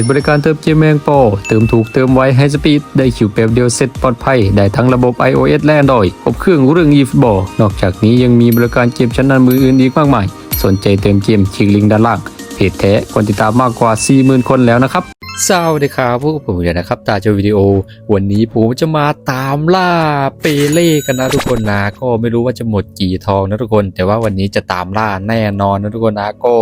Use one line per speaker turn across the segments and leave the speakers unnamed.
จบริการเติมเกมแมงปเติมถูกเติมไวให้สปีดได้คิวแป๊บเดียวเสร็จปลอดภัย ได้ทั้งระบบ iOS และ Android ครบเครื่องเรื่องอีฟบอนอกจากนี้ยังมีบริการเกมชั้นนำมืออื่นอีกมากมาย สนใจเติมเกมคลิกลิงก์ด้านล่างเพจแท้คนติดตามมากกว่า 40,000 คนแล้วนะครับ สวัสดีครับพวกผมเดี๋ยวนะครับ ตาเจอวิดีโอ วันนี้ผมจะมาตามล่าเปเล่กันนะทุกคนนะ ก็ไม่รู้ว่าจะหมดกี่ทองนะทุกคน แต่ว่าวันนี้จะตามล่าแน่นอนนะทุกคนนะ ก็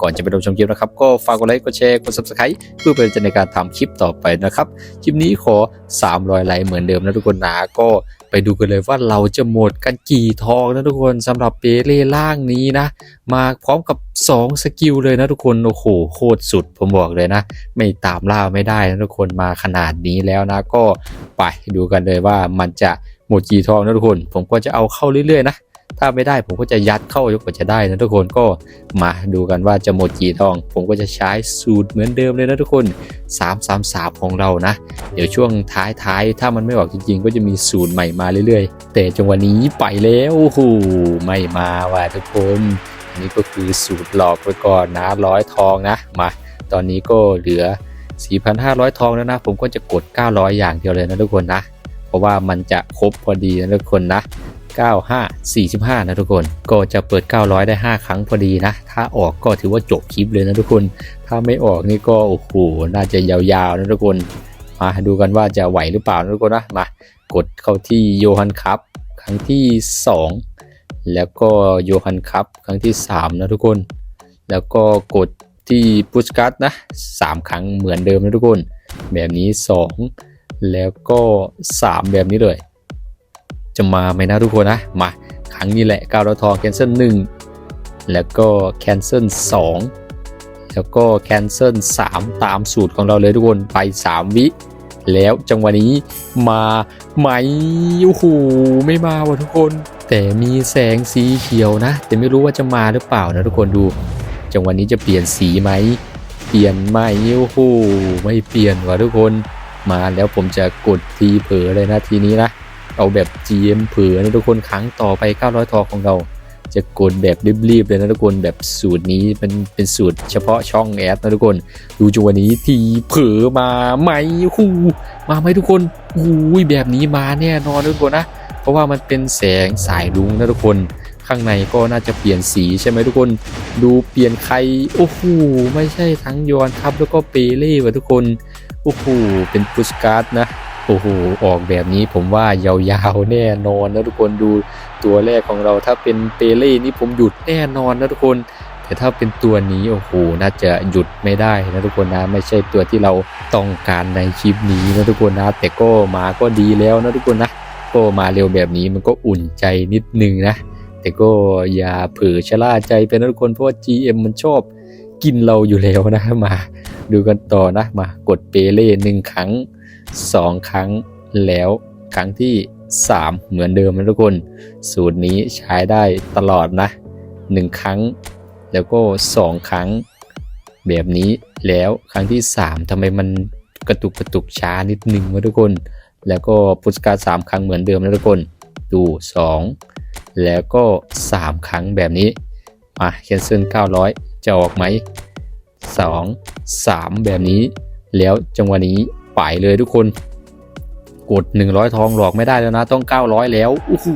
ก่อนจะไปรับชมคลิปนะครับ ก็ฝากกดไลค์ กดแชร์ กด subscribe เพื่อเป็นกำลังใจในการทำคลิปต่อไปนะครับ คลิปนี้ขอ 300ไลค์เหมือนเดิมนะทุกคนนะ ก็ไปดูกันเลยว่าเราจะหมดกันกี่ทองนะทุกคนสำหรับเปเล่ล่างนี้นะ มาพร้อมกับ 2 สกิลเลยนะทุกคน โอ้โหโคตรสุดผมบอกเลยนะ ไม่ตามล่าไม่ได้นะทุกคนมาขนาดนี้แล้วนะ ก็ไปดูกันเลยว่ามันจะหมดกี่ทองนะทุกคน ผมก็จะเอาเข้าเรื่อยๆนะถ้าไม่ได้ผมก็จะยัดเข้ายกกว่าจะได้นะทุกคนก็มาดูกันว่าจะหมดกี่ทอง ผมก็จะใช้สูตรเหมือนเดิมเลยนะทุกคน 3 3 3 ของเรานะ เดี๋ยวช่วงท้ายๆ ถ้ามันไม่ออกจริงๆ ก็จะมีสูตรใหม่มาเรื่อยๆ แต่จังหวะนี้ไปแล้วโอ้โหไม่มาว่ะทุกคน นนี้ก็คือสูตรหลอกไปก่อนนะร้อยทองนะมาตอนนี้ก็เหลือ 4,500 ทองแล้วนะ ผมก็จะกด 900 อย่างเดียวเลยนะทุกคนนะ เพราะว่ามันจะครบพอดีนะทุกคนนะ 95 45 นะทุกคน ก็จะเปิด 900 ได้ 5 ครั้งพอดีนะ ถ้าออกก็ถือว่าจบคลิปเลยนะทุกคน ถ้าไม่ออกนี่ก็โอ้โห น่าจะยาวๆนะทุกคน มาดูกันว่าจะไหวหรือเปล่านะทุกคนนะ มากดเข้าที่โยฮันคัพครั้งที่ 2 แล้วก็โยฮันคัพครั้งที่ 3 นะทุกคน แล้วก็กดที่พุชกัสนะ 3 ครั้งเหมือนเดิมนะทุกคน แบบนี้ 2 แล้วก็ 3 แบบนี้เลย จะมาไหมนะทุกคนนะ มา ครั้งนี้แหละก้าวทองแคนเซิล1แล้วก็แคนเซิล2แล้วก็แคนเซิล3ตามสูตรของเราเลยทุกคนไป 3 วิแล้วจังหวะนี้มาไหมโอ้โหไม่มาว่ะทุกคน แต่มีแสงสีเขียวนะ แต่ไม่รู้ว่าจะมาหรือเปล่านะทุกคนดู จังหวะนี้จะเปลี่ยนสีไหม เปลี่ยนไหมโอ้โหไม่เปลี่ยนว่ะทุกคน มาแล้วผมจะกดทีเผลอเลยนะทีนี้นะ เอาแบบ GM เผือนะทุกคนครั้งต่อไป 900 ทองของเรา จะกดแบบรีบๆเลยนะทุกคนแบบสูตรนี้เป็นเป็นสูตรเฉพาะช่องแอดนะทุกคน ดูจังหวะนี้ทีเผลอมาไหมฮูมาไหมทุกคนอู้ยแบบนี้มาแน่นอนทุกคนนะ เพราะว่ามันเป็นแสงสายรุ้งนะทุกคนข้างในก็น่าจะเปลี่ยนสีใช่ไหมทุกคน ดูเปลี่ยนใครโอ้โหไม่ใช่ทั้งยอนครับแล้วก็เปเล่ว่ะทุกคนโอ้โหเป็นพุชการ์ดนะโอ้โหออกแบบนี้ผมว่ายาวๆแน่นอนนะทุกคนดูตัวแรกของเราถ้าเป็นเปเล่นี่ผมหยุดแน่นอนนะทุกคน แต่ถ้าเป็นตัวนี้โอ้โหน่าจะหยุดไม่ได้นะทุกคนนะไม่ใช่ตัวที่เราต้องการในคลิปนี้นะทุกคนนะแต่ก็มาก็ดีแล้วนะทุกคนนะ ก็มาเร็วแบบนี้มันก็อุ่นใจนิดนึงนะ แต่ก็อย่าเผลอชะล่าใจไปนะทุกคนเพราะว่า GM มันชอบกินเราอยู่แล้วนะมาดูกันต่อนะมากดเปเล่หนึ่งครั้ง 2 ครั้งแล้วครั้งที่ 3 เหมือนเดิมนะทุกคน สูตรนี้ใช้ได้ตลอดนะ 1 ครั้ง แล้วก็ 2 ครั้ง แบบนี้แล้วครั้งที่ 3ทำไมมันกระตุกกระตุกช้านิดนึงวะทุกคน แล้วก็พุทธการสามครั้งเหมือนเดิมนะทุกคน ดู 2 แล้วก็ 3 ครั้งแบบนี้ มาแคนเซิล900 จะออกไหม 2 3 แบบนี้ แล้วจังหวะนี้ไปเลยทุกคน กด 100 ทองหลอกไม่ได้แล้วนะ ต้อง 900 แล้วโอ้โห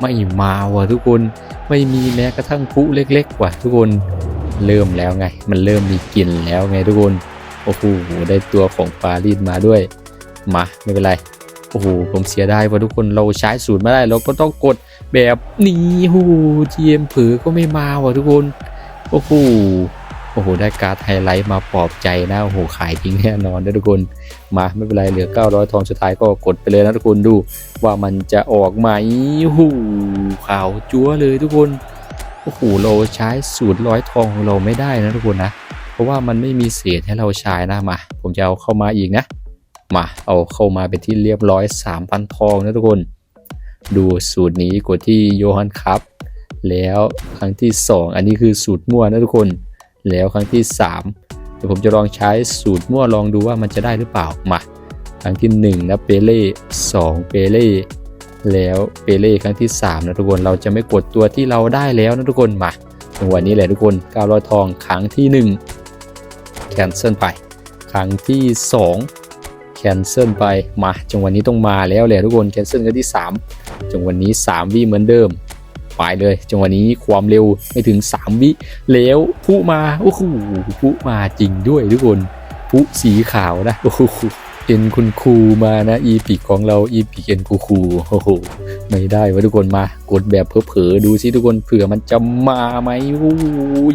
ไม่มาว่ะทุกคนไม่มีแม้กระทั่งผู้เล็กๆว่ะทุกคนเริ่มแล้วไง มันเริ่มมีกลิ่นแล้วไงทุกคน โอ้โห ได้ตัวของปารีสมาด้วย มาไม่เป็นไร โอ้โหผมเสียไดายว่าทุกคนเราใช้สูตรไม่ได้เราก็ต้องกดแบบนี้โอ้โห GM เผือก็ไม่มาว่ะทุกคนโอ้โหโอ้โหได้การ์ดไฮไลท์มาปลอบใจนะโอ้โหขายทิ้งแน่นอนนะทุกคนมาไม่เป็นไรเหลือ 900 ทองสุดท้ายก็กดไปเลยนะทุกคนดู ว่ามันจะออกไหมโอ้โหขาวจั๊วเลยทุกคนโอ้โหเราใช้สูตรร้อยทองของเราไม่ได้นะทุกคนนะ เพราะว่ามันไม่มีเศษให้เราใช้นะมา ผมจะเอาเข้ามาอีกนะ มาเอาเข้ามาเป็นที่เรียบร้อย 3,000 ทองนะทุกคน ดูสูตรนี้กดที่โยฮันคัพแล้วครั้งที่ 2 อันนี้คือสูตรมั่วนะทุกคน แล้วครั้งที่ 3 เดี๋ยวผมจะลองใช้สูตรมั่วลองดูว่ามันจะได้หรือเปล่ามาครั้งที่1นะเปเล่2เปเล่แล้วเปเล่ครั้งที่3นะทุกคนเราจะไม่กดตัวที่เราได้แล้วนะทุกคนมาจังหวะนี้แหละทุกคน900ทองครั้งที่ 1 แคนเซิลไป ครั้งที่ 2 แคนเซิลไปมาจังหวะนนี้ต้องมาแล้วแหละทุกคนแคนเซิลครั้งที่ 3 จังหวะนนี้ 3 วิเหมือนเดิมไปเลย จังหวะนนี้ความเร็วไม่ถึง 3 วิแล้วพุมาโอ้โหพุมาจริงด้วยทุกคนพุสีขาวนะโอ้โหเอ็นคุณครูมานะอีพิกของเราอีพิกเอ็นคูคูโอ้โหไม่ได้วะทุกคนมากดแบบเผลอๆดูสิทุกคนเผื่อมันจะมาไหมโอ้ย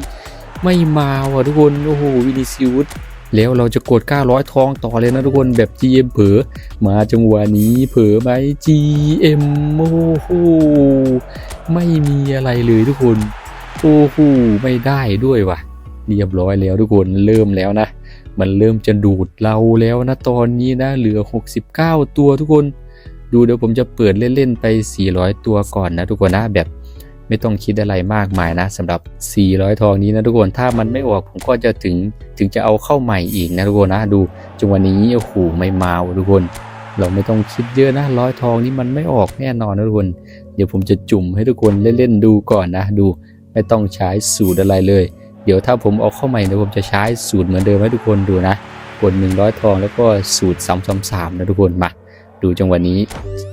ไม่มาว่ะทุกคนโอ้โหวินิซิอุส แล้วเราจะกด 900 ทองต่อเลยนะทุกคนแบบ GM เผลอมาจังหวะนี้เผลอไหม GM โอ้โหไม่มีอะไรเลยทุกคนโอ้โหไม่ได้ด้วยว่ะ เรียบร้อยแล้วทุกคนเริ่มแล้วนะ มันเริ่มจะดูดเราแล้วนะตอนนี้นะเหลือ 69 ตัวทุกคน ดูเดี๋ยวผมจะเปิดเล่น ๆ ไป 400 ตัวก่อนนะทุกคนนะแบบ ไม่ต้องคิดอะไรมากมายนะสำหรับ 400 ทองนี้นะทุกคนถ้ามันไม่ออกผมก็จะถึงถึงจะเอาเข้าใหม่อีกนะทุกคนนะดูจังหวะนี้โอ้โหไม่มาทุกคน เราไม่ต้องคิดเยอะนะร้อยทองนี้มันไม่ออกแน่นอนนะทุกคน เดี๋ยวผมจะจุ่มให้ทุกคนเล่นๆดูก่อนนะ ดูไม่ต้องใช้สูตรอะไรเลย เดี๋ยวถ้าผมเอาเข้าใหม่เดี๋ยวผมจะใช้สูตรเหมือนเดิมให้ทุกคนดูนะกด100 ทองแล้วก็สูตร333นะทุกคนมาดูจังหวะนี้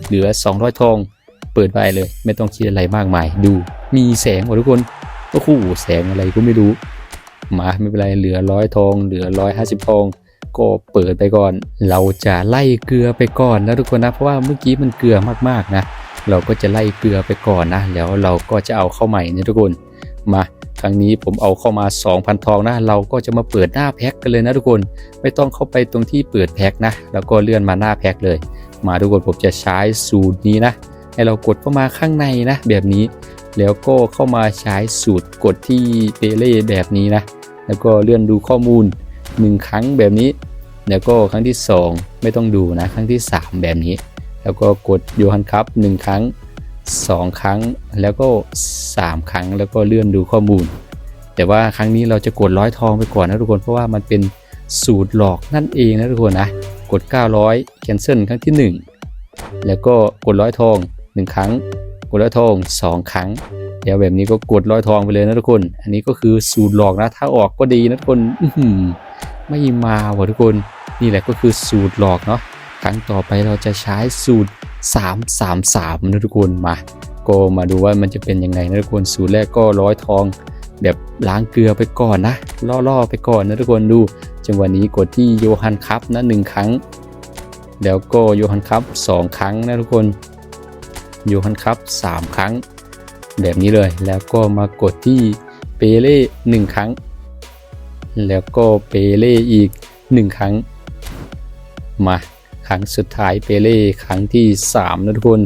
เหลือ 200 ทอง เปิดไปเลย ไม่ต้องคิดอะไรมากมาย ดูมีแสงว่ะทุกคนโอ้โหแสงอะไรก็ไม่รู้มาไม่เป็นไรเหลือร้อยทอง เหลือร้อยห้าสิบทอง ก็เปิดไปก่อน เราจะไล่เกลือไปก่อนนะทุกคนนะ เพราะว่าเมื่อกี้มันเกลือมากๆนะ เราก็จะไล่เกลือไปก่อนนะ แล้วเราก็จะเอาเข้าใหม่นะทุกคน มาครั้งนี้ผมเอาเข้ามา 2,000 ทองนะ เราก็จะมาเปิดหน้าแพ็คกันเลยนะทุกคน ไม่ต้องเข้าไปตรงที่เปิดแพ็คนะ แล้วก็เลื่อนมาหน้าแพ็คเลย มาทุกคนผมจะใช้สูตรนี้นะ ให้เรากดเข้ามาข้างในนะแบบนี้ แล้วก็เข้ามาใช้สูตรกดที่เปเล่แบบนี้นะ แล้วก็เลื่อนดูข้อมูล 1 ครั้งแบบนี้ แล้วก็ครั้งที่ 2 ไม่ต้องดูนะ ครั้งที่ 3 แบบนี้ แล้วก็กดโยฮันคัพ1ครั้ง 2 ครั้งแล้วก็ 3 ครั้งแล้วก็เลื่อนดูข้อมูล แต่ว่าครั้งนี้เราจะกดร้อยทองไปก่อนนะทุกคนเพราะว่ามันเป็นสูตรหลอกนั่นเองนะทุกคนนะกด 900 cancel ครั้งที่ 1 แล้วก็กดร้อยทอง 1 ครั้ง กดร้อยทอง 2 ครั้งแล้วแบบนี้ก็กดร้อยทองไปเลยนะทุกคน อันนี้ก็คือสูตรหลอกนะ ถ้าออกก็ดีนะทุกคนไม่มาว่ะทุกคน นี่แหละก็คือสูตรหลอกเนาะ ครั้งต่อไปเราจะใช้สูตร 333นะทุกคนมา ก็มาดูว่ามันจะเป็นยังไงนะทุกคน สูตรแรกก็ร้อยทองแบบล้างเกลือไปก่อนนะ ล่อๆไปก่อนนะทุกคนดูจังหวะนี้กดที่โยฮันคัพนะหนึ่งครั้ง แล้วก็โยฮันคัพสองครั้งนะทุกคน ยฮันคัพสามครั้ง แบบนี้เลย แล้วก็มากดที่เปเล่หนึ่งครั้ง แล้วก็เปเล่อีกหนึ่งครั้ง มาครั้งสุดท้ายเปเล่ครั้งที่ 3 นะทุกคน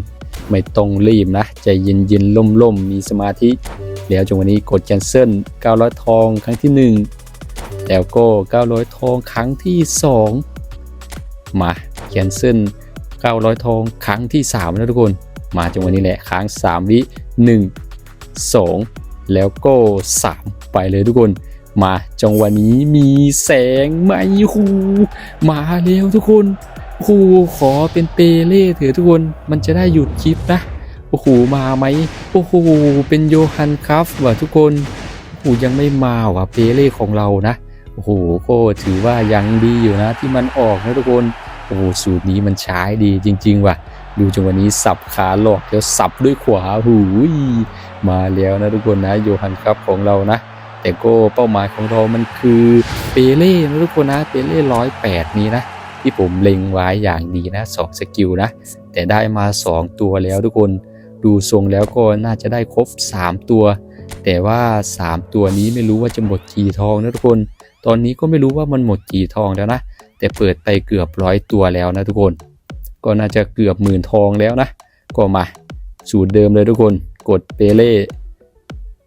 ไม่ต้องรีบนะใจเย็นเย็นล่มล่มมีสมาธิ แล้วจังวะนี้กด cancel 900 ทองครั้งที่ 1 แล้วก็ 900 ทองครั้งที่ 2 มา cancel 900 ทองครั้งที่ 3 นะทุกคน มาจังหวะนี้แหละค้าง 3 วิ 1 2 แล้วก็ 3 ไปเลยทุกคน มาจังหวะนี้มีแสงไหมฮูมาแล้วทุกคนโอ้โหขอเป็นเปเล่เถอะทุกคน มันจะได้หยุดคลิปนะ โอ้โห มาไหม โอ้โห เป็นโยฮันครับว่ะทุกคนโอ้โหยังไม่มาว่ะเปเล่ของเรานะ โอ้โห ก็ถือว่ายังดีอยู่นะที่มันออกนะทุกคน โอ้โห สูตรนี้มันใช้ดีจริง ๆ ว่ะ ดูจังหวะนี้สับขาหลอกแล้วสับด้วยขวาหูยมาแล้วนะทุกคนนะโยฮันครับของเรานะ แต่ก็เป้าหมายของเรามันคือเปเล่นะทุกคนนะเปเล่ร้อยแปดนี้นะที่ผมเล็งไว้อย่างดีนะสองสกิลนะ แต่ได้มา 2 ตัวแล้วทุกคนดูทรงแล้วก็น่าจะได้ครบ 3 ตัว แต่ว่า 3 ตัวนี้ไม่รู้ว่าจะหมดกี่ทองนะทุกคน ตอนนี้ก็ไม่รู้ว่ามันหมดกี่ทองแล้วนะ แต่เปิดไปเกือบร้อยตัวแล้วนะทุกคน ก็น่าจะเกือบหมื่นทองแล้วนะ ก็มาสูตรเดิมเลยทุกคน กดเปเล่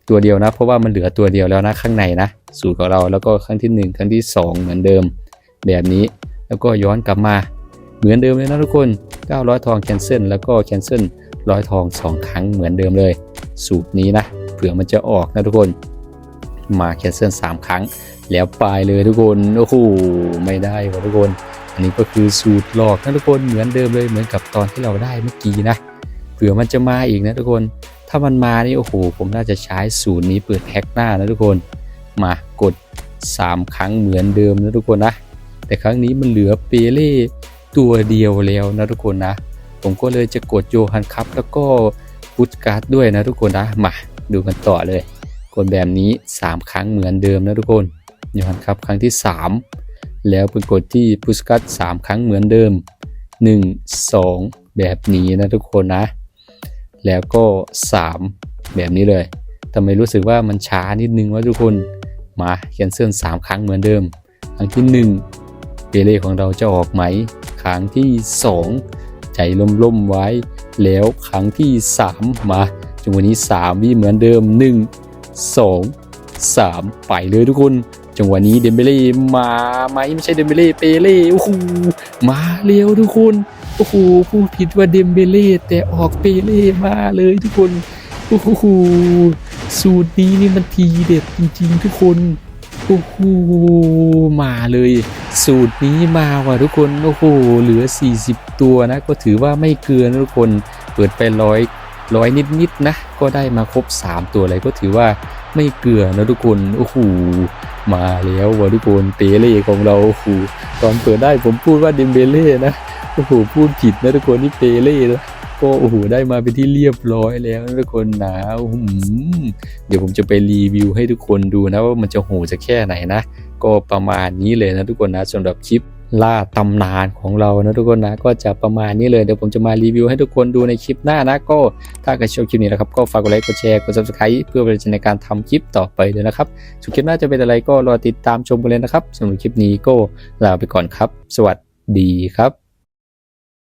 ตัวเดียวนะ เพราะว่ามันเหลือตัวเดียวแล้วนะข้างในนะ สูตรของเราแล้วก็ครั้งที่ 1 ครั้งที่ 2 เหมือนเดิม แบบนี้แล้วก็ย้อนกลับมาเหมือนเดิมเลยนะทุกคน 900 ทองแคนเซิลแล้วก็แคนเซิลร้อยทอง 2 ครั้งเหมือนเดิมเลย สูตรนี้นะเผื่อมันจะออกนะทุกคนมาแคนเซิล3ครั้ง แล้วไปเลยทุกคนโอ้โหไม่ได้วะทุกคน อันนี้ก็คือสูตรหลอกนะทุกคนเหมือนเดิมเลยเหมือนกับตอนที่เราได้เมื่อกี้นะเผื่อมันจะมาอีกนะทุกคน ถ้ามันมานี่โอ้โหผมน่าจะใช้สูตรนี้เปิดแพ็คหน้านะทุกคนมากด 3 ครั้งเหมือนเดิมนะทุกคนนะ แต่ครั้งนี้มันเหลือเปเล่ตัวเดียวแล้วนะทุกคนนะ ผมก็เลยจะกดโยฮันครับแล้วก็พุตการ์ดด้วยนะทุกคนนะมาดูกันต่อเลย กดแบบนี้ 3 ครั้งเหมือนเดิมนะทุกคนโยฮันครับครั้งที่ 3 แล้วไปกดที่พุตการ์ด3ครั้งเหมือนเดิม 1 2 แบบนี้นะทุกคนนะ แล้วก็ 3 แบบนี้เลยทำไมรู้สึกว่ามันช้านิดนึงวะทุกคนมาแคนเซิล3ครั้งเหมือนเดิม ครั้งที่ 1เปเล่ของเราจะออกไหม ครั้งที่ 2 ใจล่มๆไว้ แล้วครั้งที่ 3 มาจังหวะนี้ 3 วิเหมือนเดิม 1 2 3 ไปเลยทุกคน จังหวะนี้เดมเบเล่มาไหมไม่ใช่เดมเบเล่เปเล่โอ้โหมาเร็วทุกคนโอ้โหพูดผิดว่าเดมเบเล่แต่ออกเปเล่มาเลยทุกคนโอ้โหสูตรนี้นี่มันทีเด็ดจริงๆทุกคนโอ้โหมาเลย สูตรนี้มาว่ะทุกคนโอ้โหเหลือ 40 ตัวนะ ก็ถือว่าไม่เกินทุกคนเปิดไปร้อยร้อยนิดๆนะก็ได้มาครบ 3 ตัวเลยก็ถือว่าไม่เกลือนะทุกคน โอ้โห มาแล้วว่ะทุกคนเตเล่ของเราโอ้โหตอนเปิดได้ผมพูดว่าเดมเบเล่นะโอ้โหพูดผิดนะทุกคนนี่เตเล่นะก็โอ้โหได้มาเป็นที่เรียบร้อยแล้วทุกคนนะอื้อหือเดี๋ยวผมจะไปรีวิวให้ทุกคนดูนะว่ามันจะโหจะแค่ไหนนะ ก็ประมาณนี้เลยนะทุกคนนะสำหรับคลิป ล่าตำนานของเรานะทุกคนนะก็จะประมาณนี้เลยเดี๋ยวผมจะมารีวิวให้ทุกคนดูในคลิปหน้านะก็ถ้าใครชอบคลิปนี้นะครับก็ฝากกดไลค์กดแชร์กด subscribe เพื่อเป็นกำลังในการทำคลิปต่อไปเลยนะครับส่วนคลิปหน้าจะเป็นอะไรก็รอติดตามชมกันเลยนะครับสำหรับคลิปนี้ก็ลาไปก่อนครับ สวัสดีครับ